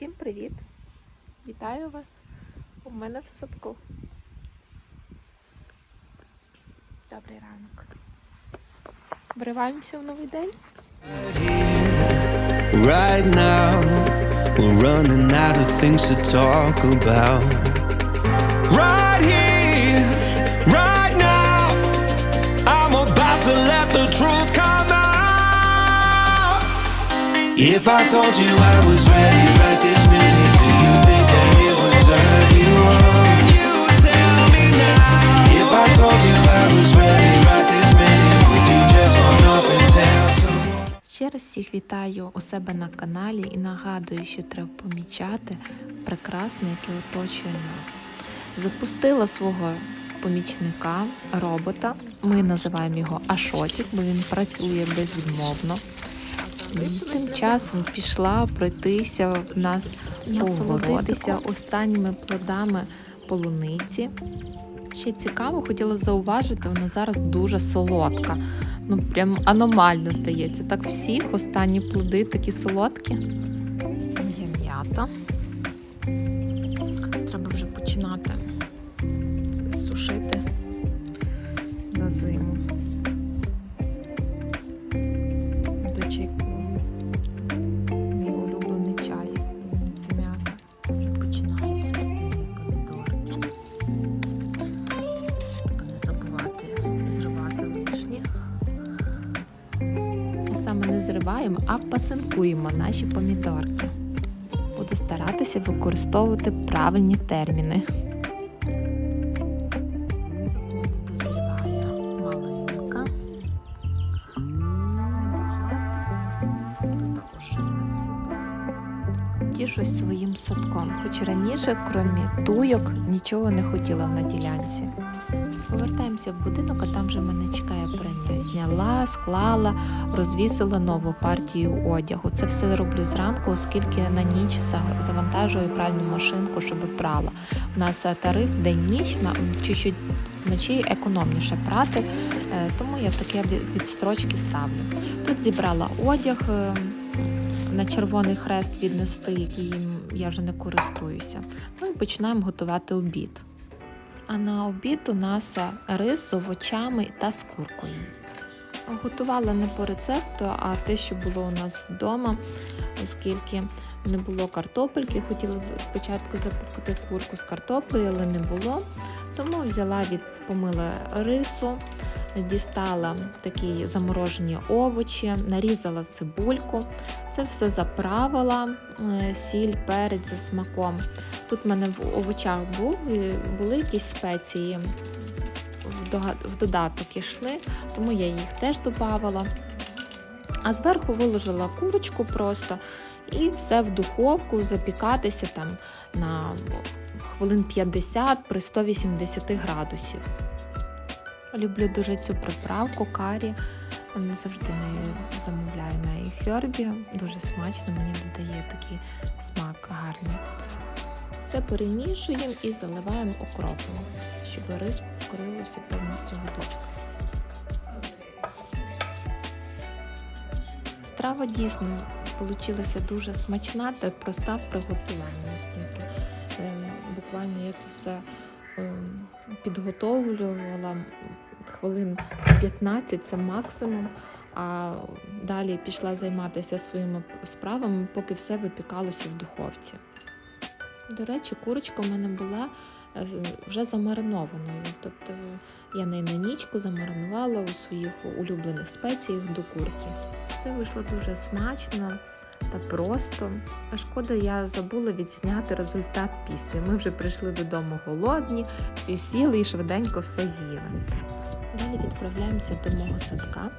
Всім привіт! Вітаю вас у мене в садку. Добрий ранок. Вриваємося в новий день. Right now, we're running out of things to talk about. If I told you I was ready right this minute, do you think that it would turn you on? You tell me now. If I told you I was ready right this minute, would you just run off and tell someone? Ще раз всіх вітаю у себе на каналі і нагадую, що треба помічати прекрасне, яке оточує нас. Запустила свого помічника, робота. Ми називаємо його Ашотік, бо він працює безвідмовно. Тим часом пішла пройтися в нас насолодитися останніми плодами полуниці. Ще цікаво, хотіла зауважити, вона зараз дуже солодка. Ну, прям аномально здається. Так всіх останні плоди такі солодкі. Є м'ята. Не зриваємо, а пасинкуємо наші помідорки. Буду старатися використовувати правильні терміни. Тішусь своїм садком, хоч раніше, крім туйок, нічого не хотіла на ділянці. Повертаємося в будинок, а там вже мене чекає прання. Зняла, склала, розвісила нову партію одягу. Це все роблю зранку, оскільки на ніч завантажую пральну машинку, щоб прала. У нас е, тариф день-ніч, на чуть-чуть вночі економніше прати, е, тому я таке відстрочки ставлю. Тут зібрала одяг. Е, На червоний хрест віднести, який я вже не користуюся. Ну і починаємо готувати обід. А на обід у нас рис з овочами та з куркою. Готувала не по рецепту, а те, що було у нас вдома, оскільки не було картопельки. Хотіла спочатку запекти курку з картоплею, але не було. Тому взяла від помила рису, дістала такі заморожені овочі, нарізала цибульку. Це все заправила, е, сіль, перець за смаком. Тут в мене в овочах був, були якісь спеції в додаток ішли, тому я їх теж додавала. А зверху виложила курочку просто і все в духовку запікатися там на хвилин 50 при 180 градусів. Люблю дуже цю приправку карі. Завжди нею замовляю на iHerb. Дуже смачно, мені додає такий смак гарний. Це перемішуємо і заливаємо окропом, щоб рис покорився повністю водичкою. Страва дійсно вийшла дуже смачна та проста в приготуванні, оскільки е, буквально я це все підготовлювала хвилин з 15 це максимум. А далі пішла займатися своїми справами, поки все випікалося в духовці. До речі, курочка в мене була е, вже замаринованою. Тобто я неї на нічку замаринувала у своїх улюблених спеціях до курки. Все вийшло дуже смачно та просто. А шкода, я забула відзняти результат після. Ми вже прийшли додому голодні, всі сіли і швиденько все з'їли. Далі відправляємося до мого садка.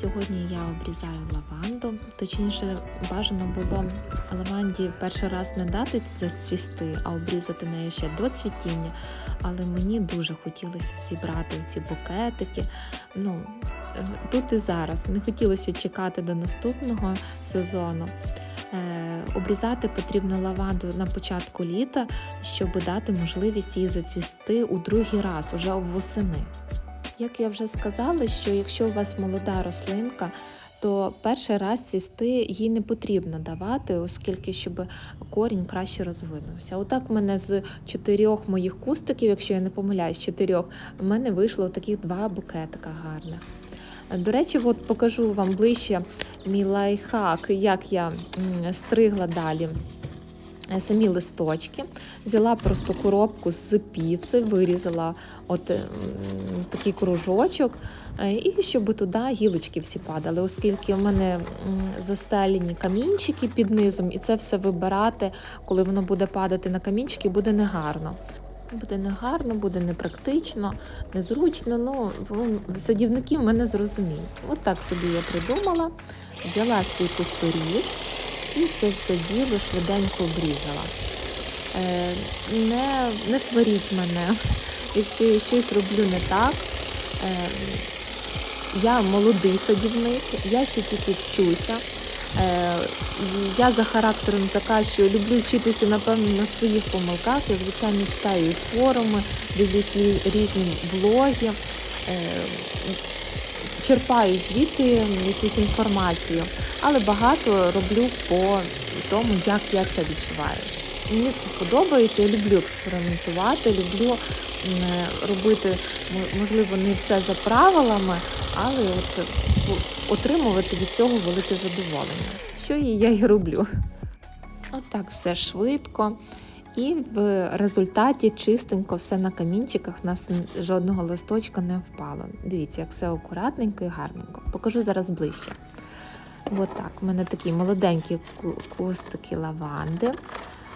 Сьогодні я обрізаю лаванду, точніше, бажано було лаванді перший раз не дати зацвісти, а обрізати неї ще до цвітіння. Але мені дуже хотілося зібрати ці букетики. Ну, тут і зараз не хотілося чекати до наступного сезону. Е, обрізати потрібно лаванду на початку літа, щоб дати можливість їй зацвісти у другий раз, уже восени. Як я вже сказала, що якщо у вас молода рослинка, то перший раз цісти їй не потрібно давати, оскільки щоб корінь краще розвинувся. Отак в мене з чотирьох моїх кустиків, якщо я не помиляюсь, чотирьох, в мене вийшло таких два букетика гарних. До речі, от покажу вам ближче мій лайфхак, як я стригла далі е, самі листочки. Взяла просто коробку з піци, вирізала от такий кружочок, е, і щоб туди гілочки всі падали, оскільки в мене застелені камінчики під низом, і це все вибирати, коли воно буде падати на камінчики, буде негарно. Буде негарно, буде непрактично, незручно. Ну, садівники мене зрозуміють. От так собі я придумала, взяла свій кусторіз і це все діло швиденько обрізала. Е, не, не сваріть мене, якщо я щось роблю не так. Е, я молодий садівник, я ще тільки вчуся. Е, я за характером така, що люблю вчитися, напевно, на своїх помилках. Я, звичайно, читаю форуми, дивлюсь різні блоги, е, черпаю звідти якусь інформацію, але багато роблю по тому, як я це відчуваю. Мені це подобається, я люблю експериментувати, люблю робити, можливо, не все за правилами, але от отримувати від цього велике задоволення. Що і я і роблю. Отак все швидко. І в результаті чистенько все на камінчиках, у нас жодного листочка не впало. Дивіться, як все акуратненько і гарненько. Покажу зараз ближче. Отак, у мене такі молоденькі кустики лаванди.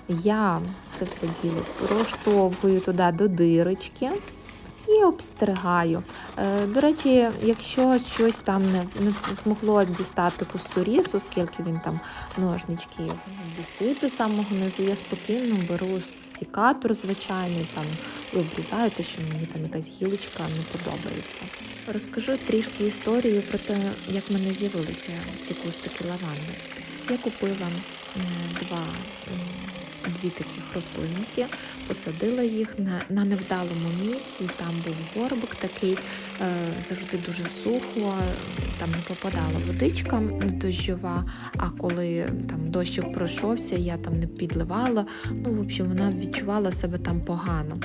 Я це все діло проштовхую туди до дирочки і обстригаю. Е, До речі, якщо щось там не, не змогло дістати кустуріс, оскільки він там ножнички дістають до самого низу, я спокійно беру сікатор звичайний, там обрізаю те, що мені там якась гілочка не подобається. Розкажу трішки історію про те, як в мене з'явилися ці кустики лаванди. Я купила два м, дві таких рослинки, посадила їх на, на невдалому місці. Там був горбик такий, е, завжди дуже сухо, там не попадала водичка дощова. А коли там дощик пройшовся, я там не підливала. Ну, в общем, вона відчувала себе там погано.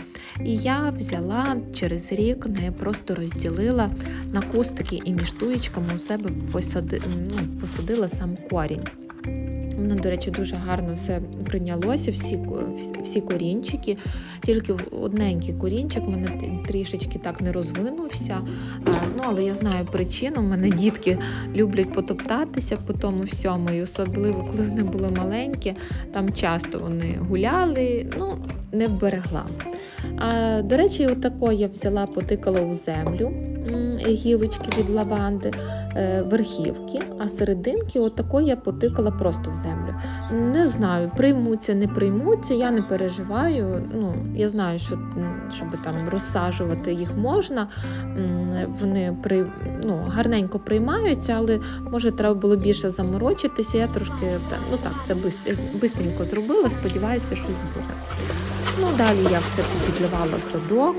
І я взяла через рік неї просто розділила на кустики і між туєчками у себе посади, ну, посадила сам корінь. Воно, до речі, дуже гарно все прийнялося, всі, всі- корінчики. Тільки одненький корінчик в мене трішечки так не розвинувся. Ну, але я знаю причину. У мене дітки люблять потоптатися по тому всьому. І особливо, коли вони були маленькі, там часто вони гуляли, ну, не вберегла. До речі, отако я взяла, потикала у землю гілочки від лаванди е, верхівки, а серединки отако я потикала просто в землю. Не знаю, приймуться, не приймуться, я не переживаю. Ну, я знаю, що щоб там розсаджувати їх можна. Вони при, ну, гарненько приймаються, але може треба було більше заморочитися. Я трошки ну так, все бистренько зробила, сподіваюся, щось буде. Ну, далі я все підливала садок.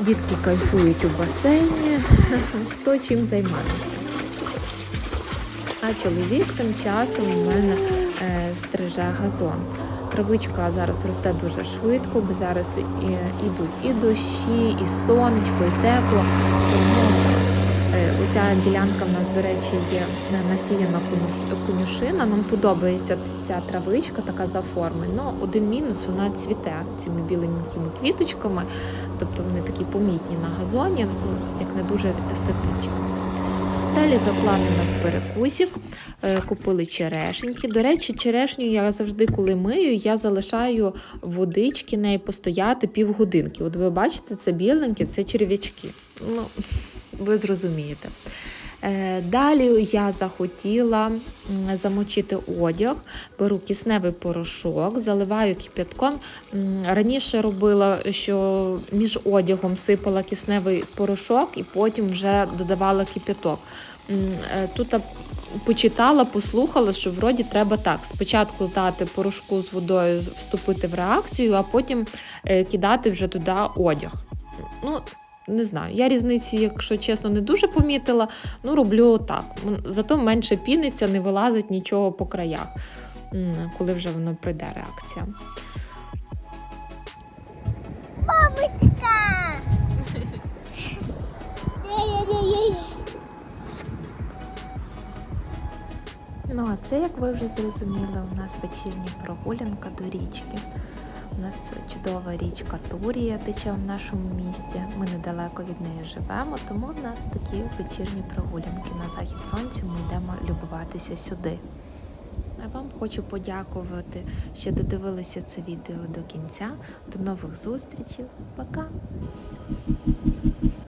Дітки кайфують у басейні, хто чим займається. А чоловік тим часом у мене е, стриже газон. Травичка зараз росте дуже швидко, бо зараз і, ідуть і дощі, і сонечко, і тепло. Тому е, оця ділянка в нас, до речі, є насіяна конюшина. Нам подобається ця травичка, така за форми. Ну, один мінус вона цвіте цими біленькими квіточками, тобто вони такі помітні на газоні, ну, як не дуже естетично. Далі за планом у нас перекусик, Е, купили черешеньки. До речі, черешню я завжди, коли мию, я залишаю водички неї постояти півгодинки. От ви бачите, це біленькі, це черв'ячки. Ну, ви зрозумієте. Е, Далі я захотіла замочити одяг, беру кисневий порошок, заливаю кип'ятком. Раніше робила, що між одягом сипала кисневий порошок і потім вже додавала кип'яток. Е, Тут почитала, послухала, що вроді треба так. Спочатку дати порошку з водою, вступити в реакцію, а потім е, кидати вже туди одяг. Ну, Не знаю, я різниці, якщо чесно, не дуже помітила. Ну, роблю так. Зато менше піниться, не вилазить нічого по краях, коли вже воно прийде реакція. Мамочка! Ну, а це, як ви вже зрозуміли, у нас вечірня прогулянка до річки. У нас чудова річка Турія тече в нашому місті. Ми недалеко від неї живемо, тому у нас такі вечірні прогулянки. На захід сонця ми йдемо любуватися сюди. А вам хочу подякувати, що додивилися це відео до кінця. До нових зустрічей. Пока!